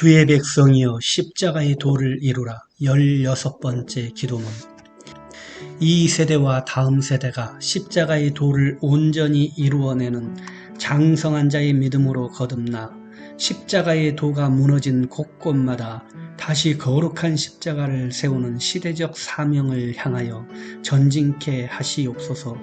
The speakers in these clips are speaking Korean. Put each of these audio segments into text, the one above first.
주의 백성이여 십자가의 도를 이루라. 열여섯 번째 기도문. 이 세대와 다음 세대가 십자가의 도를 온전히 이루어내는 장성한 자의 믿음으로 거듭나 십자가의 도가 무너진 곳곳마다 다시 거룩한 십자가를 세우는 시대적 사명을 향하여 전진케 하시옵소서.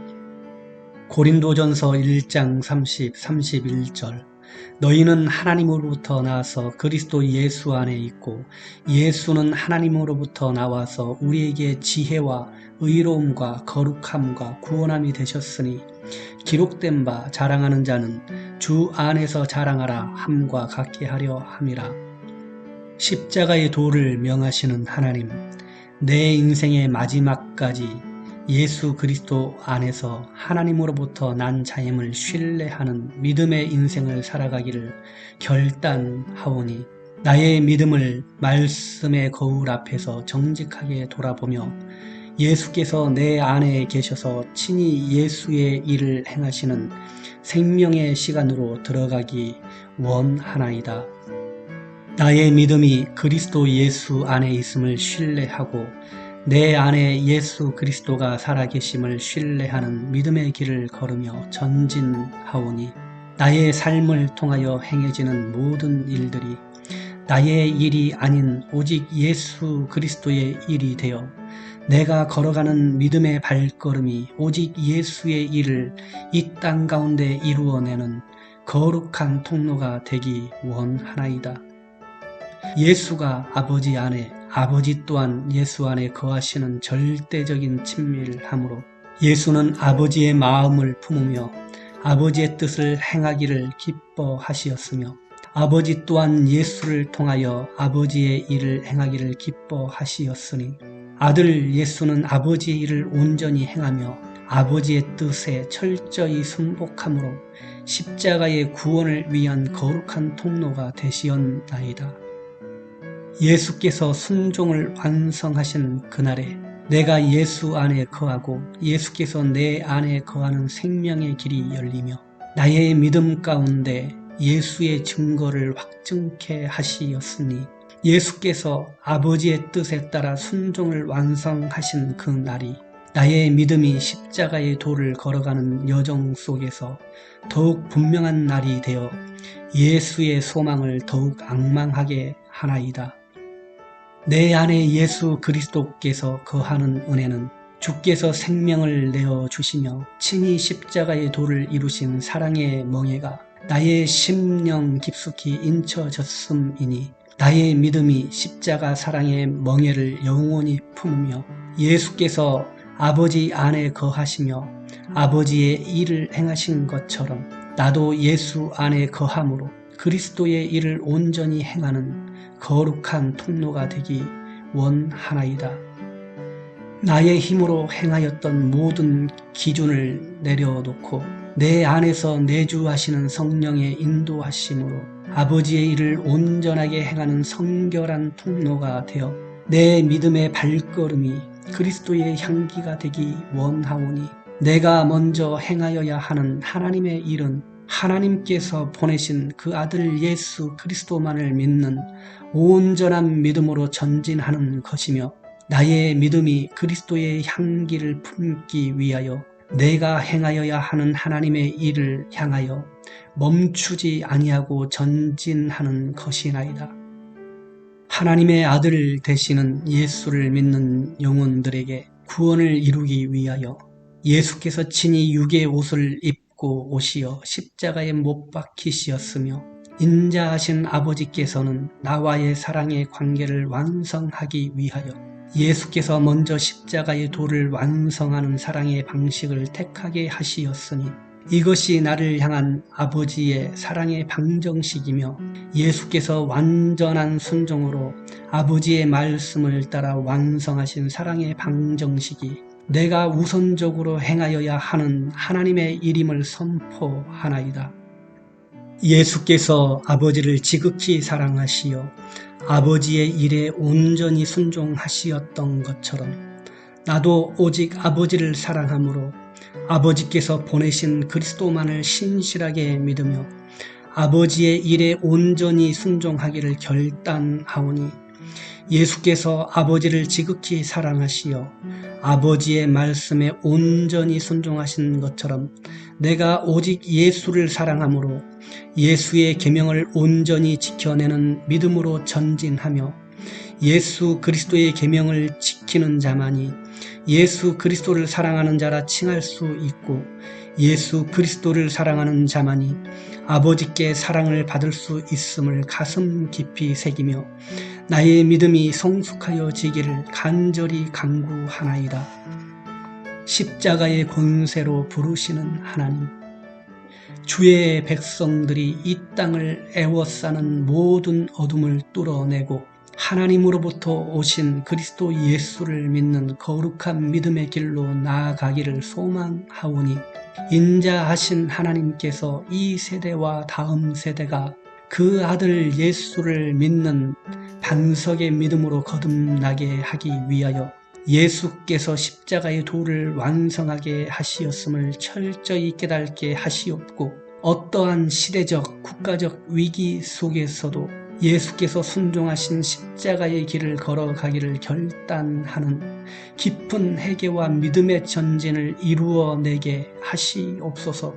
고린도전서 1장 30, 31절 너희는 하나님으로부터 나와서 그리스도 예수 안에 있고 예수는 하나님으로부터 나와서 우리에게 지혜와 의로움과 거룩함과 구원함이 되셨으니 기록된 바 자랑하는 자는 주 안에서 자랑하라 함과 같게 하려 함이라. 십자가의 도를 명하시는 하나님, 내 인생의 마지막까지 예수 그리스도 안에서 하나님으로부터 난 자임을 신뢰하는 믿음의 인생을 살아가기를 결단하오니 나의 믿음을 말씀의 거울 앞에서 정직하게 돌아보며 예수께서 내 안에 계셔서 친히 예수의 일을 행하시는 생명의 시간으로 들어가기 원하나이다. 나의 믿음이 그리스도 예수 안에 있음을 신뢰하고 내 안에 예수 그리스도가 살아계심을 신뢰하는 믿음의 길을 걸으며 전진하오니 나의 삶을 통하여 행해지는 모든 일들이 나의 일이 아닌 오직 예수 그리스도의 일이 되어 내가 걸어가는 믿음의 발걸음이 오직 예수의 일을 이 땅 가운데 이루어내는 거룩한 통로가 되기 원하나이다. 예수가 아버지 안에 아버지 또한 예수 안에 거하시는 절대적인 친밀함으로 예수는 아버지의 마음을 품으며 아버지의 뜻을 행하기를 기뻐하시었으며 아버지 또한 예수를 통하여 아버지의 일을 행하기를 기뻐하시었으니 아들 예수는 아버지의 일을 온전히 행하며 아버지의 뜻에 철저히 순복함으로 십자가의 구원을 위한 거룩한 통로가 되시었나이다. 예수께서 순종을 완성하신 그날에 내가 예수 안에 거하고 예수께서 내 안에 거하는 생명의 길이 열리며 나의 믿음 가운데 예수의 증거를 확증케 하시었으니 예수께서 아버지의 뜻에 따라 순종을 완성하신 그 날이 나의 믿음이 십자가의 도를 걸어가는 여정 속에서 더욱 분명한 날이 되어 예수의 소망을 더욱 악망하게 하나이다. 내 안에 예수 그리스도께서 거하는 은혜는 주께서 생명을 내어 주시며 친히 십자가의 도를 이루신 사랑의 멍에가 나의 심령 깊숙이 인쳐졌음이니 나의 믿음이 십자가 사랑의 멍에를 영원히 품으며 예수께서 아버지 안에 거하시며 아버지의 일을 행하신 것처럼 나도 예수 안에 거함으로 그리스도의 일을 온전히 행하는 거룩한 통로가 되기 원하나이다. 나의 힘으로 행하였던 모든 기준을 내려놓고 내 안에서 내주하시는 성령의 인도하심으로 아버지의 일을 온전하게 행하는 성결한 통로가 되어 내 믿음의 발걸음이 그리스도의 향기가 되기 원하오니 내가 먼저 행하여야 하는 하나님의 일은 하나님께서 보내신 그 아들 예수 그리스도만을 믿는 온전한 믿음으로 전진하는 것이며 나의 믿음이 그리스도의 향기를 품기 위하여 내가 행하여야 하는 하나님의 일을 향하여 멈추지 아니하고 전진하는 것이나이다. 하나님의 아들 되시는 예수를 믿는 영혼들에게 구원을 이루기 위하여 예수께서 친히 육의 옷을 입 입고 오시어 십자가에 못 박히시었으며 인자하신 아버지께서는 나와의 사랑의 관계를 완성하기 위하여 예수께서 먼저 십자가의 도를 완성하는 사랑의 방식을 택하게 하시었으니 이것이 나를 향한 아버지의 사랑의 방정식이며 예수께서 완전한 순종으로 아버지의 말씀을 따라 완성하신 사랑의 방정식이 내가 우선적으로 행하여야 하는 하나님의 일임을 선포하나이다. 예수께서 아버지를 지극히 사랑하시어 아버지의 일에 온전히 순종하시었던 것처럼 나도 오직 아버지를 사랑하므로 아버지께서 보내신 그리스도만을 신실하게 믿으며 아버지의 일에 온전히 순종하기를 결단하오니 예수께서 아버지를 지극히 사랑하시어 아버지의 말씀에 온전히 순종하신 것처럼 내가 오직 예수를 사랑함으로 예수의 계명을 온전히 지켜내는 믿음으로 전진하며 예수 그리스도의 계명을 지키는 자만이 예수 그리스도를 사랑하는 자라 칭할 수 있고 예수 그리스도를 사랑하는 자만이 아버지께 사랑을 받을 수 있음을 가슴 깊이 새기며 나의 믿음이 성숙하여 지기를 간절히 간구하나이다. 십자가의 권세로 부르시는 하나님 주의 백성들이 이 땅을 애워싸는 모든 어둠을 뚫어내고 하나님으로부터 오신 그리스도 예수를 믿는 거룩한 믿음의 길로 나아가기를 소망하오니 인자하신 하나님께서 이 세대와 다음 세대가 그 아들 예수를 믿는 반석의 믿음으로 거듭나게 하기 위하여 예수께서 십자가의 도를 완성하게 하시었음을 철저히 깨닫게 하시옵고 어떠한 시대적 국가적 위기 속에서도 예수께서 순종하신 십자가의 길을 걸어가기를 결단하는 깊은 회개와 믿음의 전진을 이루어내게 하시옵소서.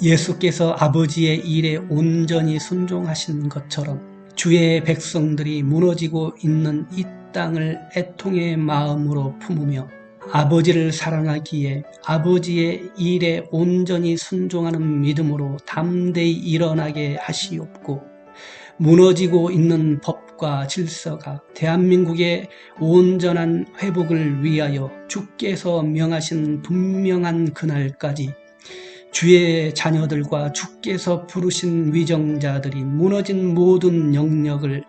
예수께서 아버지의 일에 온전히 순종하신 것처럼 주의 백성들이 무너지고 있는 이 땅을 애통의 마음으로 품으며 아버지를 사랑하기에 아버지의 일에 온전히 순종하는 믿음으로 담대히 일어나게 하시옵고 무너지고 있는 법과 질서가 대한민국의 온전한 회복을 위하여 주께서 명하신 분명한 그날까지 주의 자녀들과 주께서 부르신 위정자들이 무너진 모든 영역을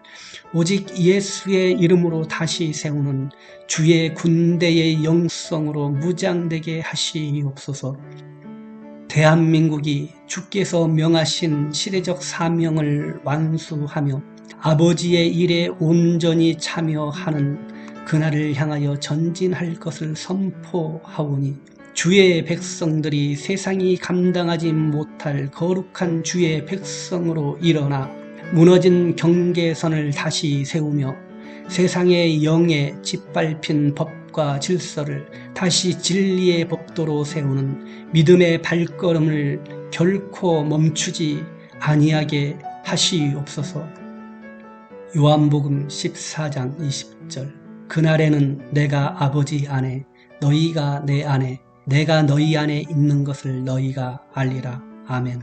오직 예수의 이름으로 다시 세우는 주의 군대의 영성으로 무장되게 하시옵소서. 대한민국이 주께서 명하신 시대적 사명을 완수하며 아버지의 일에 온전히 참여하는 그날을 향하여 전진할 것을 선포하오니 주의 백성들이 세상이 감당하지 못할 거룩한 주의 백성으로 일어나 무너진 경계선을 다시 세우며 세상의 영에 짓밟힌 법과 질서를 다시 진리의 법도로 세우는 믿음의 발걸음을 결코 멈추지 아니하게 하시옵소서. 요한복음 14장 20절 그날에는 내가 아버지 안에 너희가 내 안에 내가 너희 안에 있는 것을 너희가 알리라. 아멘.